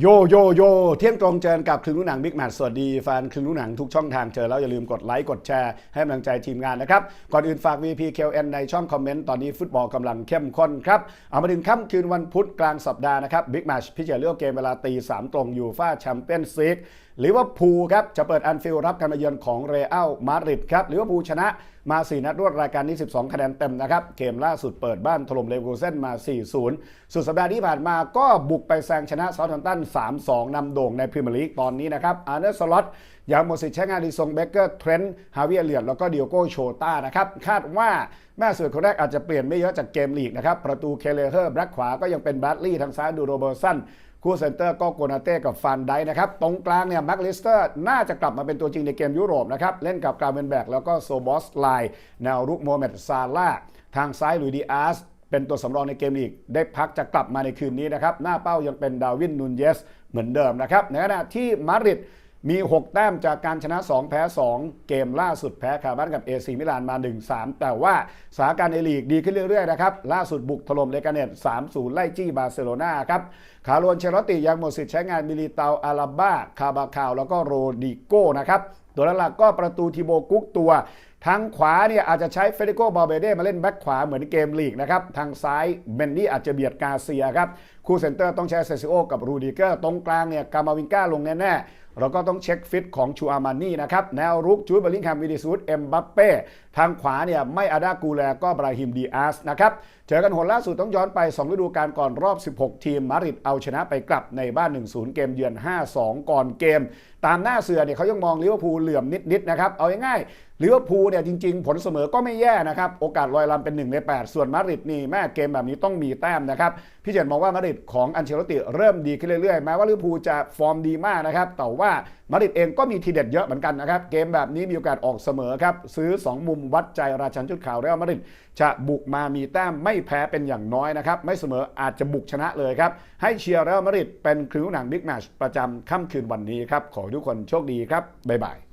โยโยโยเที่ยงตรงเจอกับคลึงลูกหนังบิ๊กแมทสวัสดีแฟนคลึงลูกหนังทุกช่องทางเจอแล้วอย่าลืมกดไลค์กดแชร์ให้กำลังใจทีมงานนะครับ ก่อนอื่นฝาก VPKN ในช่องคอมเมนต์ ตอนนี้ฟุตบอลกำลังเข้มข้นครับ เอามาถึงค่ำคืนวันพุธกลางสัปดาห์นะครับบิ๊กแมทพิจารณาเลือกเกมเวลาตีสามตรงยูฟ่าแชมเปี้ยนส์ลีก ลิเวอร์พูลครับจะเปิดอันฟิลรับการมาเยือนของเรอัลมาดริดครับลิเวอร์พูลชนะมา 4 นัดรวดรายการนี้ 12 คะแนนเต็มนะครับเกมล่าสุดเปิดบ้านถล่มเลเวอร์เซ่นมา 4-0 สุดสัปดาห์ที่ผ่านมาก็บุกไปแซงชนะเซาท์แฮมป์ตัน 3-2นำโด่งในพรีเมียร์ลีกตอนนี้นะครับอาร์เนสล็อต ยังหมดสิทธิ์ใช้งานดิซงเบเกอร์เทรนต์ฮาวิเอเลียนแล้วก็เดียโกโชตานะครับคาดว่าแม่ส่วนคนแรกอาจจะเปลี่ยนไม่เยอะจากเกมลีกนะครับประตูเคเลเฮอร์แบ็คขวาก็ยังเป็นแบรดลีย์ทางซ้ายดูโรเบอร์สันคู่เซนเตอร์ก็โกนาเต้กับฟันไดนะครับตรงกลางเนี่ยแม็กลิสเตอร์น่าจะกลับมาเป็นตัวจริงในเกมยุโรปนะครับเล่นกับกราเวนแบกแล้วก็โซบอสไลน์แนวรุกโมเมดซาลาทางซ้ายลุยดีอาร์สเป็นตัวสำรองในเกมลีก ได้พักจะกลับมาในคืนนี้นะครับ หน้าเป้ายังเป็นดาวินนูนเยสเหมือนเดิมนะครับในขณะที่มาดริด มี 6 แต้มจากการชนะ 2 แพ้ 2 เกมล่าสุดแพ้คาบ้านกับเอซีมิลานมา 1-3 แต่ว่าสถานการณ์ในลีกดีขึ้นเรื่อยๆนะครับ ล่าสุดบุกถล่มเลกาเนต3-0 ไล่จี้บาร์เซโลนาครับ คาร์ลนเชลอตติยังหมดสิทธิ์ใช้งานมิลิเตาอาราบ้า คาบาคาว แล้วก็โรดิโก้นะครับ ตัวหลักก็ประตูทิโบกุ๊กตัวทางขวาเนี่ยอาจจะใช้เฟเดโกบาเบเดมาเล่นแบ็คขวาเหมือนเกมลีกนะครับ ทางซ้ายเบนนี่อาจจะเบียดกาเซียครับ คู่เซนเตอร์ต้องใช้เซซิโอกับรูดิเกอร์ ตรงกลางเนี่ยกามาวินก้าลงแน่ๆ เราก็ต้องเช็คฟิตของชูอามานี่นะครับ แนวรุกจูดเบลลิงแฮมวิดิซูดเอ็มบัปเป้ทางขวาเนี่ยไม่อาดากูแลก็บราฮิมดีอาสนะครับ เจอกันหนล่าสุดต้องย้อนไป 2 ฤดูกาลก่อนรอบ 16 ทีมมาดริดเอาชนะไปกลับในบ้าน 1-0 เกมเยือน 5-2 ก่อนเกม ตามหน้าเสือเนี่ยเขายังมองลิเวอร์พูลเหลื่อมนิดๆนะครับเอาง่ายๆลิเวอร์พูลเนี่ยจริงๆ ผลเสมอก็ไม่แย่นะครับ โอกาสลอยลำเป็น 1 ใน 8 ส่วนมาดริดนี่แม่เกมแบบนี้ต้องมีแต้มนะครับ พี่เจนมองว่ามาดริดของอันเชลติเริ่มดีขึ้นเรื่อยๆ แม้ว่าลิเวอร์พูลจะฟอร์มดีมากนะครับแต่ว่ามาดริดเองก็มีทีเด็ดเยอะเหมือนกันนะครับ เกมแบบนี้มีโอกาสออกเสมอครับ ซื้อ 2 มุมวัดใจราชันชุดขาวเรอัลมาดริดจะบุกมามีแต้มไม่แพ้เป็นอย่างน้อยนะครับ ไม่เสมออาจจะบุกชนะเลยครับ ให้เชียร์เรอัลมาดริดเป็นคริวหนังบิ๊กแมชประจำค่ำคืนวันนี้ครับ ขอให้ทุกคนโชคดีครับบ๊ายบาย